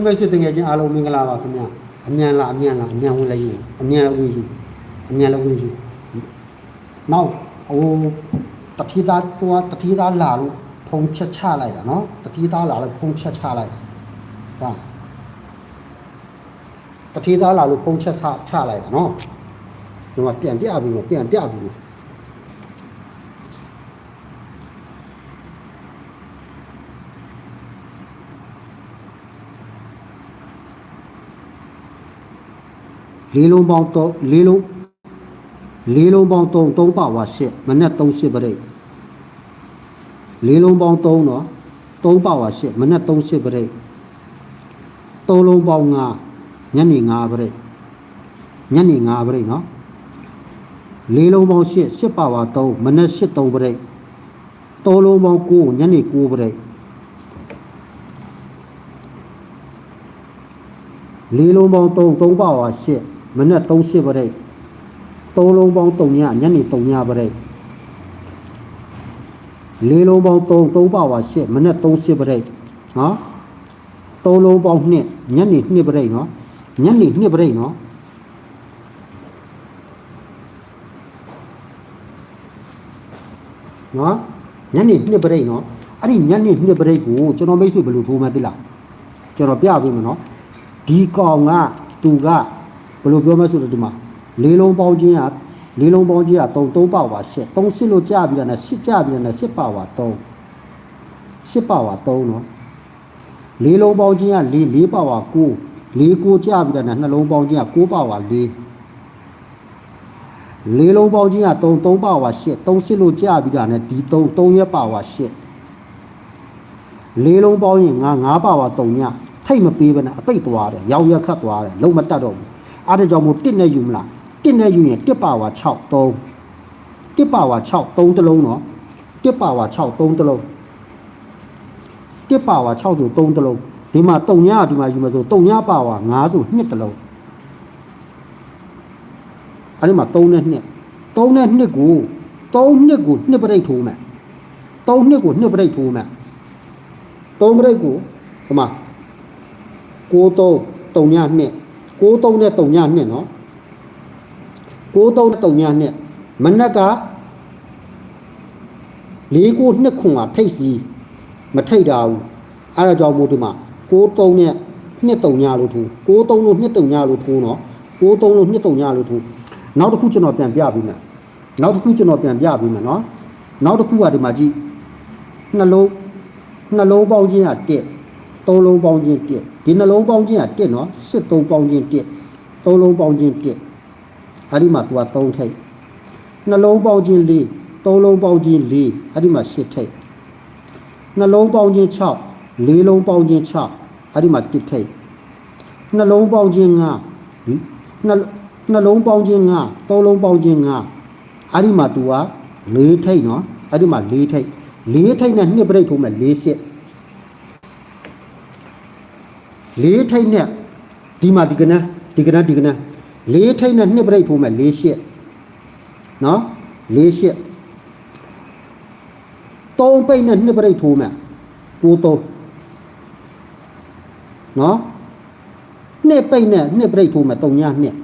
ချင်းမိတ်ဆွေတငယ်ချင်းအားလုံးမင်္ဂလာပါခင်ဗျာအမြန်လားအမြန်လားအမြန်ဝင်လိုက်ယူအမြန်လည်းဝင်ယူအမြန်လည်းဝင်ယူနောက်ဟိုတတိသားသွားတတိသားလာလို့ဖုံချက်ချလိုက်တာနော်တတိသားလာလို့ဖုံချက်ချလိုက်တာဟာတတိသားလာလို့ဖုံချက်ချချလိုက်တာနော်ဒီမှာပြန်ပြပြီးတော့ပြန်ပြပြီးတော့ လေးလုံးပေါင်းတော့လေးလုံးလေးလုံးပေါင်း3 3ပါဝါရှစ်မနဲ့30ပရိတ်လေးလုံးပေါင်း3နော်3ပါဝါရှစ်မနဲ့30ပရိတ်3လုံးပေါင်း5ညနေ5ပရိတ်ညနေ5ပရိတ်နော်လေးလုံးပေါင်း8 10ပါဝါ3မနဲ့8 3ပရိတ်3လုံးပေါင်း9ညနေ9ပရိတ်လေးလုံးပေါင်း3 3ပါဝါ8 မနဲ့30ပရိတ်3လုံးပေါင်း3ညညနေ3ညပရိတ်လေးလုံးပေါင်း3 3ပါဝါ8မနဲ့30ပရိတ်နော်3လုံးပေါင်း2ညနေ2ပရိတ်နော်ညနေ2ပရိတ်နော်နော်ညနေ2ပရိတ်နော်အဲ့ဒီညနေ2ပရိတ်ကိုကျွန်တော်မိတ်ဆွေဘယ်လိုထိုးမှသိလားကျွန်တော်ပြပေးမယ်နော်ဒီကောင်ကသူက ဘယ်လိုပြောမလဲဆိုတော့ဒီမှာလေးလုံးပေါင်းခြင်းကလေးလုံးပေါင်းခြင်းက3 3ပါဝါ8 3စစ်လို့ကြာပြီးတော့နဲ့8ကြာပြီးတော့နဲ့10ပါဝါ3 10ပါဝါ3နော်လေးလုံးပေါင်းခြင်းက4 4ပါဝါ9 4 9ကြာပြီးတော့နဲ့နှလုံးပေါင်းခြင်းက9ပါဝါ4လေးလုံးပေါင်းခြင်းက3 3ပါဝါ8 3စစ်လို့ကြာပြီးတာနဲ့ဒီ3 3ရက်ပါဝါ8လေးလုံးပေါင်းရင်ငါ9ပါဝါ3ညထိတ်မပေးဘဲနဲ့အပိတ်သွားတယ်ရောင်ရက်ခတ်သွားတယ်လုံးမတတ်တော့ဘူး အားတကြောင့်မို့တစ်နဲ့ယူမလားတစ်နဲ့ယူရင်တစ်ပါဝါ6 3တစ်ပါဝါ6 3တလုံးနော်တစ်ပါဝါ6 3တလုံးတစ်ပါဝါ6ဆို3တလုံးဒီမှာ3ညဒီမှာယူမယ်ဆို3ညပါဝါ9ဆို2တလုံးအဲ့ဒီမှာ3နဲ့2 3နဲ့2ကို3နှစ်ကို2ပရိတ်ထိုးမယ်3နှစ်ကို2ပရိတ်ထိုးမယ်3ပရိတ်ကိုဟိုမှာ6 3 3ည2 6 3နဲ့3ည2เนาะ6 3နဲ့3ည2မနက်က4ကို2ခွန်ကထိတ်စီမထိတ်တာဘူးအဲ့ဒါကြောင့်မို့ဒီမှာ6 3နဲ့2 3ညလို့ထိုး6 3လို့2 3ညလို့ထိုးเนาะ6 3လို့2 3ညလို့ထိုး နောက်တစ်ခုကျွန်တော်ပြန်ပြပေးမယ်နောက်တစ်ခုကျွန်တော်ပြန်ပြပေးမယ်နော်နောက်တစ်ခုကဒီမှာကြည့်နှလုံးနှလုံးပေါင်းခြင်းက1 သုံးလုံးပေါင်းခြင်း1ဒီနှလုံးပေါင်းခြင်းက1နော်စစ်သုံးပေါင်းခြင်း1သုံးလုံးပေါင်းခြင်း1အဲ့ဒီမှာသူက3ထိပ်နှလုံးပေါင်းခြင်း4သုံးလုံးပေါင်းခြင်း4အဲ့ဒီမှာ8ထိပ်နှလုံးပေါင်းခြင်း6လေးလုံးပေါင်းခြင်း6အဲ့ဒီမှာ1ထိပ်နှလုံးပေါင်းခြင်း5နှလုံးနှလုံးပေါင်းခြင်းငါသုံးလုံးပေါင်းခြင်းငါအဲ့ဒီမှာ तू က၄ထိတ်နော်အဲ့ဒီမှာ၄ထိတ်၄ထိတ်နဲ့နှစ်ပြိတ်ထိုးမယ်၄စစ် ၄ထိတ်နဲ့ဒီမှာဒီကနန်းဒီကနန်းဒီကနန်း၄ထိတ်နဲ့နှစ်ပြိတ်ထိုးမယ်၄ရှစ်နော်၄ရှစ်သုံးပိတ်နဲ့နှစ်ပြိတ်ထိုးမယ်ကိုသုံးနော်နှစ်ပိတ်နဲ့နှစ်ပြိတ်ထိုးမယ်၃ညနှစ်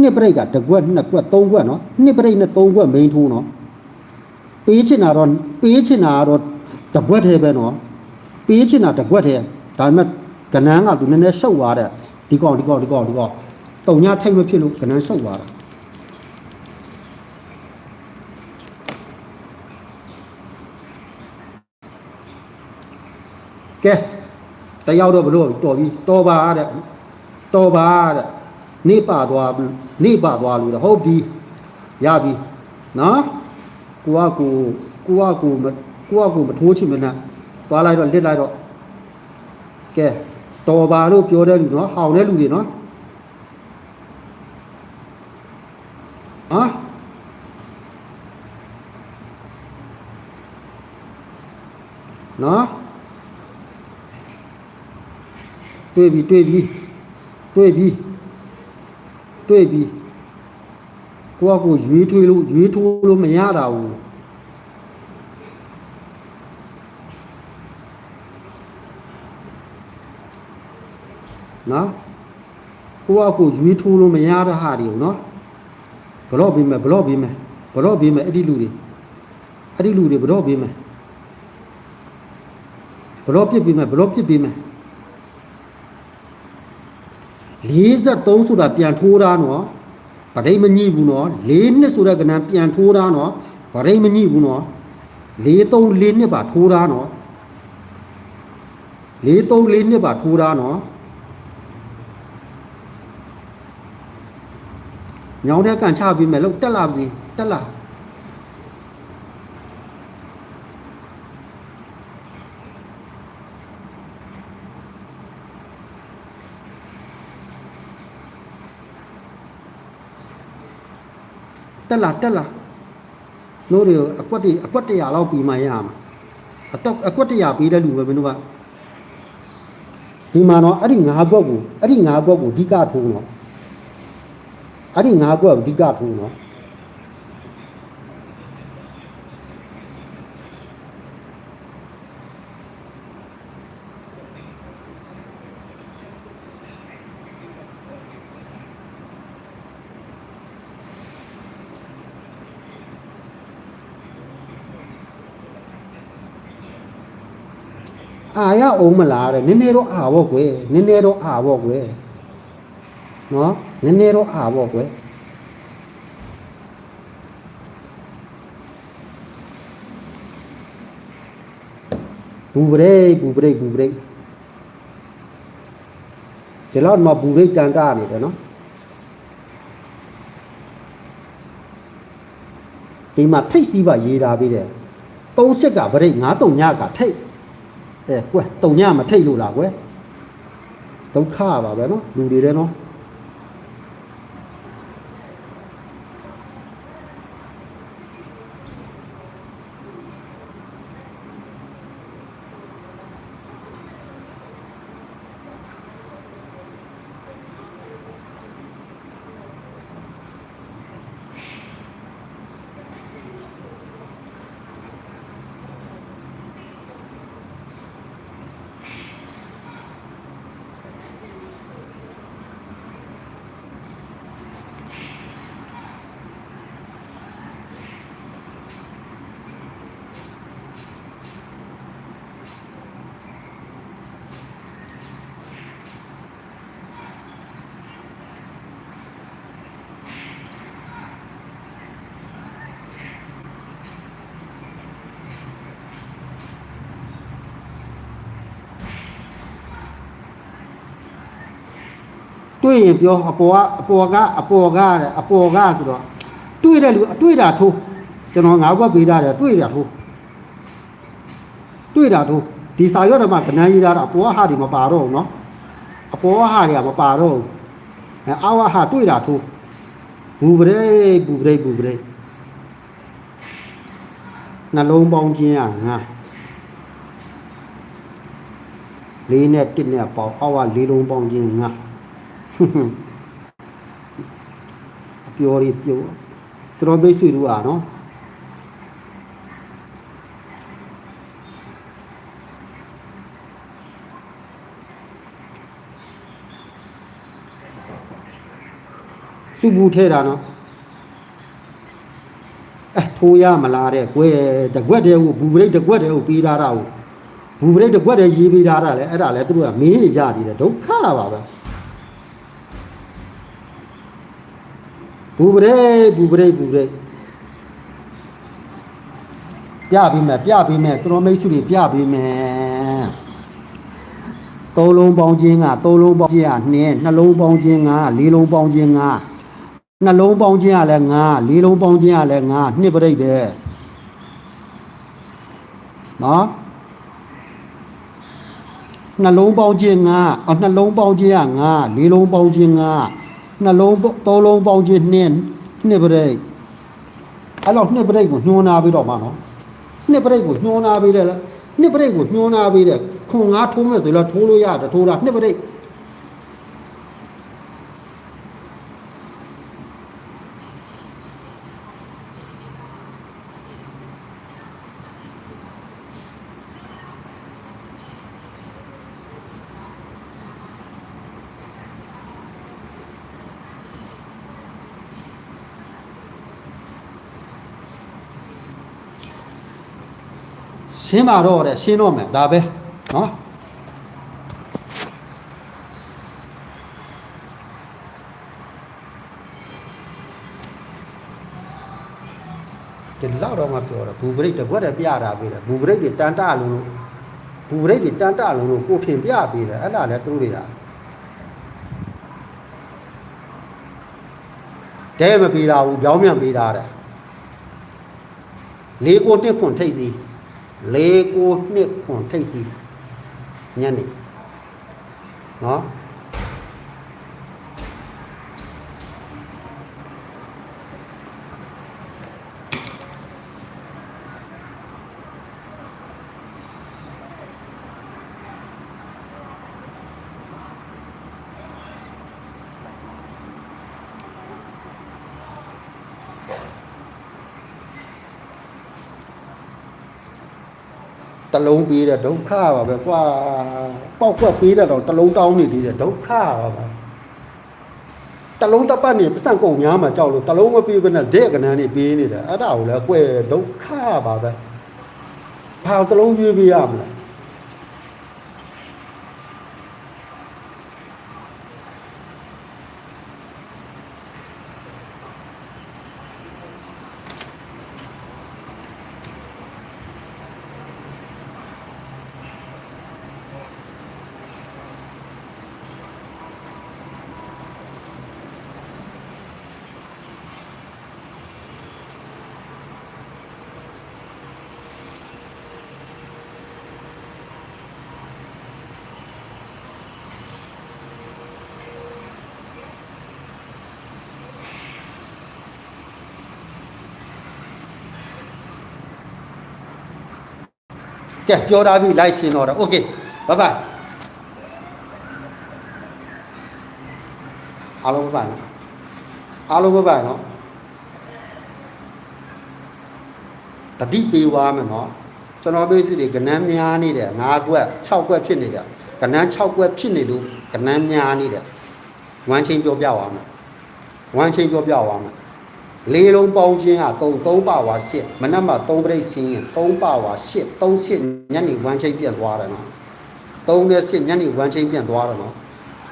နှစ်ပရိတ်ကတစ်ကွက်နှစ်ကွက်သုံးကွက်နော်နှစ်ပရိတ်နဲ့သုံးကွက်မိန်ထိုးနော်ပေးချင်တာတော့ပေးချင်တာကတော့တစ်ကွက်သေးပဲနော်ပေးချင်တာတစ်ကွက်သေးဒါပေမဲ့ ကနန်းကသူနည်းနည်းရှုပ်သွားတဲ့ဒီကောင်ဒီကောင်ဒီကောင်ဒီကောင်တုံညထိတ်မဖြစ်လို့ကနန်းရှုပ်သွားတာကဲတယောက်တော့ဘလို့တော်ပြီတော်ပါတဲ့တော်ပါတဲ့နေပါသွားနေပါသွားလို့ဟုတ်ပြီရပြီနော်ကိုကကိုကိုကကိုမကိုကကိုမထိုးချင်မနဲ့သွားလိုက်တော့လစ်လိုက်တော့ကဲ တော်ပါလို့ပြောတဲ့လူနော်ဟောင်းတဲ့လူတွေနော်ဟာနော်တွေ့ပြီတွေ့ပြီတွေ့ပြီတွေ့ပြီကိုကကိုရွေးထွေးလို့ရွေးထိုးလို့မရတာဘူး နော်ကိုကကိုရွေးထိုးလို့မရတဲ့ဟာတွေကိုနော်ဘလော့ပေးမယ်ဘလော့ပေးမယ်ဘလော့ပေးမယ်အဲ့ဒီလူတွေအဲ့ဒီလူတွေဘလော့ပေးမယ်ဘလော့ပြစ်ပေးမယ်ဘလော့ပြစ်ပေးမယ်43ဆိုတာပြန်ထိုးတာနော်ဗရိတ်မညိဘူးနော်4နှစ်ဆိုတဲ့ကဏ္ဍပြန်ထိုးတာနော်ဗရိတ်မညိဘူးနော်43 4နှစ်ပါထိုးတာနော်43 4နှစ်ပါထိုးတာနော် ညောင်းတဲ့ကန်ချပြီးမယ်လို့တက်လာပြီတက်လာတက်လာတက်လာလို့တွေအကွက်တွေအကွက်တရာလောက်ပြီးမှရမှာအတော့အကွက်တရာပြီးတဲ့လူပဲမင်းတို့ကဒီမှာတော့အဲ့ဒီငါးကွက်ကိုအဲ့ဒီငါးကွက်ကိုအဓိကထိုးတော့ အဲ့ဒီငါးကွက်ကိုအဓိကထိုးတော့အာရအောင်မလားတဲ့နည်းနည်းတော့အာဘော့ကွယ်နည်းနည်းတော့အာဘော့ကွယ် နော်နည်းနည်းတော့အာဘော့ကွယ်ဘူပရိတ်ဘူပရိတ်ဘူပရိတ်ဒီလောက်မှဘူပရိတ်တန်တာနေတယ်နော်ဒီမှာထိတ်စီးပါရေးထားပြီးတယ်သုံးဆက်ကပရိတ်9တုံညကထိတ်အဲကွယ်တုံညမထိတ်လို့လားကွယ်ဒုက္ခပါပဲနော်လူတွေတဲ့နော် တွေ့ရင်ပြောအပေါ်ကအပေါ်ကအပေါ်ကတဲ့အပေါ်ကဆိုတော့တွေ့တဲ့လူအတွေ့တာထိုးကျွန်တော်ငါးဘွက်ပေးတာတယ်တွေ့တာထိုးတွေ့တာထိုးဒီစာရွက်ဓမ္မကဏ္ဍရေးတာအပေါ်ကဟာဒီမပါတော့ဘူးเนาะအပေါ်ကဟာတွေကမပါတော့ဘူးအဲအာဝဟာတွေ့တာထိုးဘူပရိတ်ဘူပရိတ်ဘူပရိတ်နှလုံးပေါင်းခြင်းอ่ะငါလေးနဲ့တစ်နဲ့ပေါင်းအောက်ကလေးလုံးပေါင်းခြင်းငါ အပျော်တွေပျော်သူတော်မိတ်ဆွေတို့อ่ะเนาะစုဘူးထဲတာเนาะအဲထိုးရမလားတဲ့ကွယ်တကွက်တည်းကိုဘူပရိတ်တကွက်တည်းကိုပြီးထားတာကိုဘူပရိတ်တကွက်တည်းရေးပြီးထားတာလေအဲ့ဒါလေသူတို့ကမင်းနေကြသေးတယ်ဒုက္ခပါပဲ ဘူပရိတ်ဘူပရိတ်ဘူပရိတ်ပြပေးမယ်ပြပေးမယ်ကျွန်တော်မိတ်ဆွေတွေပြပေးမယ်သုံးလုံးပေါင်းခြင်းကသုံးလုံးပေါင်းခြင်းကနှစ်နှလုံးပေါင်းခြင်းကလေးလုံးပေါင်းခြင်းကနှလုံးပေါင်းခြင်းကလည်းငါလေးလုံးပေါင်းခြင်းကလည်းငါနှစ်ပရိတ်ပဲနော်နှလုံးပေါင်းခြင်းငါအော်နှလုံးပေါင်းခြင်းကငါလေးလုံးပေါင်းခြင်းငါ နှလုံးပေါသုံးလုံးပေါင်းခြင်းနှစ်နှစ်ပရိတ်အဲ့တော့နှစ်ပရိတ်ကိုညှိုးနာပြီးတော့မှာနော်နှစ်ပရိတ်ကိုညှိုးနာပြီးတယ်လားနှစ်ပရိတ်ကိုညှိုးနာပြီးတယ်ခွန်ငါထိုးမဲ့ဆိုတော့ထိုးလို့ရတယ်ထိုးတာနှစ်ပရိတ် င်းပါတော့တဲ့ရှင်းတော့မယ်ဒါပဲနော်ဒီလောက်တော့မှပြောတော့ဘူပရိတ်တစ်ခွက်တည်းပြတာပေးတယ်ဘူပရိတ်တွေတန်တလုံးလို့ဘူပရိတ်တွေတန်တလုံးလို့ကိုထင်ပြပေးတယ်အဲ့ဒါလည်းသူတို့တွေကတဲမပေးတာဘူးကြောင်းမြန်ပေးတာတဲ့လေးကိုနှစ်ခွန်ထိတ်စီ လေးကိုနှစ်ခွန်ထိတ်စီ တလုံးပေးတဲ့ဒုက္ခပါပဲကွာပေါက်ကွက်ပေးတဲ့တော့တလုံးတောင်းနေသေးတယ်ဒုက္ခပါပဲတလုံးတစ်ပတ်နေပစံကုန်များမှာကြောက်လို့တလုံးမပေးဘဲနဲ့တဲ့ကနန်းနေပေးနေတယ်အဲ့ဒါကိုလည်းကွယ်ဒုက္ခပါပဲဘာတလုံးပြေးပေးရမလဲ ကဲပြောထားပြီလိုက်ရှင်းတော့တယ်โอเคဘိုင်ဘိုင်အားလုံးဘိုင်ဘိုင်နော်အားလုံးဘိုင်ဘိုင်နော်တတိပေးသွားမယ်နော်ကျွန်တော်ပေးစီတွေကနန်းများနေတယ်၅ကွက်6ကွက်ဖြစ်နေတယ်ကနန်း6ကွက်ဖြစ်နေလို့ကနန်းများနေတယ်ဝမ်းချင်းပြောပြသွားမယ်ဝမ်းချင်းပြောပြသွားမယ် လေးလုံးပေါင်းခြင်းဟာ3 3ပါဝါ8မနက်မှာ3ပြိတ်ဆင်းရင်3ပါဝါ8 3 8ညနေဝမ်းချင်းပြန်သွားတယ်နော်3နဲ့8ညနေဝမ်းချင်းပြန်သွားတယ်နော်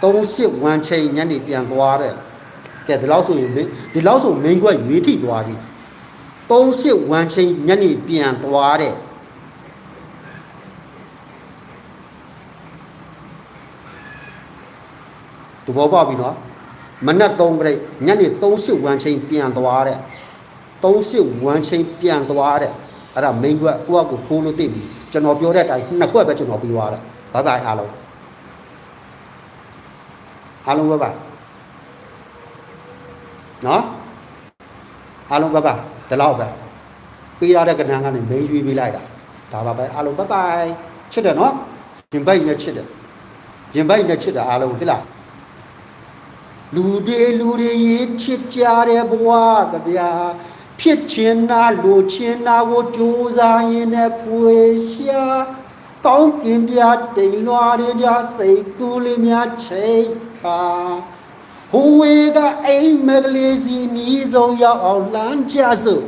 3 8ဝမ်းချင်းညနေပြန်သွားတယ်ကဲဒီလောက်ဆိုရင်မင်းဒီလောက်ဆိုမင်းကွက်ရွေးထိသွားပြီ3 8ဝမ်းချင်းညနေပြန်သွားတယ်သူဘောပေါက်ပြီနော် မနက်3ပြိတ်ညနေ3 8ဝမ်းချင်းပြန်သွားတဲ့3 8ဝမ်းချင်းပြန်သွားတဲ့အဲ့ဒါမင်းကွက်ကိုယ့်အကူထိုးလို့သိပြီကျွန်တော်ပြောတဲ့အတိုင်းနှစ်ကွက်ပဲကျွန်တော်ပြီးသွားတယ်ဘိုင်ဘိုင်အားလုံးအားလုံးဘိုင်ဘိုင်နော်အားလုံးဘိုင်ဘိုင်ဒီလောက်ပဲပြီးရတဲ့ကဏ္ဍကနေမင်းရွေးပေးလိုက်တာဒါပါပဲအားလုံးဘိုင်ဘိုင်ချစ်တယ်နော်ရင်ဘိုက်နဲ့ချစ်တယ်ရင်ဘိုက်နဲ့ချစ်တာအားလုံးတိလား လူတွေလူတွေရေးချစ်ကြတဲ့ဘဝကဗျာဖြစ်ချင်တာလိုချင်တာကိုကြိုးစားရင်လည်းဖွေရှာကောင်းကင်ပြတိမ်လွားရကြစိတ်ကူးလေးများချိန်ခါဟိုဝေကအိမ်မကလေးစီနီးဆုံးရောက်အောင်လမ်းကြစို့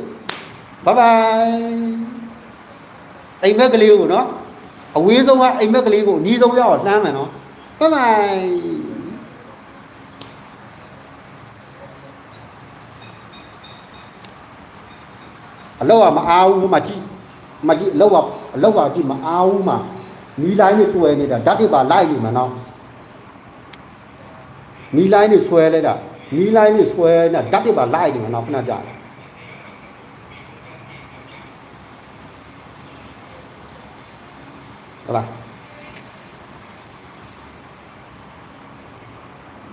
ဘိုင်ဘိုင်အိမ်မက်ကလေးကိုနော်အဝေးဆုံးကအိမ်မက်ကလေးကိုနီးဆုံးရောက်အောင်လှမ်းမယ်နော်ဘိုင်ဘိုင် အလောက်ကမအားဘူးမကြည့်မကြည့်အလောက်ကအလောက်ကကြည့်မအားဘူးမှာမီလိုင်းနဲ့တွယ်နေတာဓာတ်တွေပါလိုက်နေမှာနော်မီလိုင်းနဲ့ဆွဲလိုက်တာမီလိုင်းနဲ့ဆွဲနေတာဓာတ်တွေပါလိုက်နေမှာနော်ခဏကြာဟုတ်လား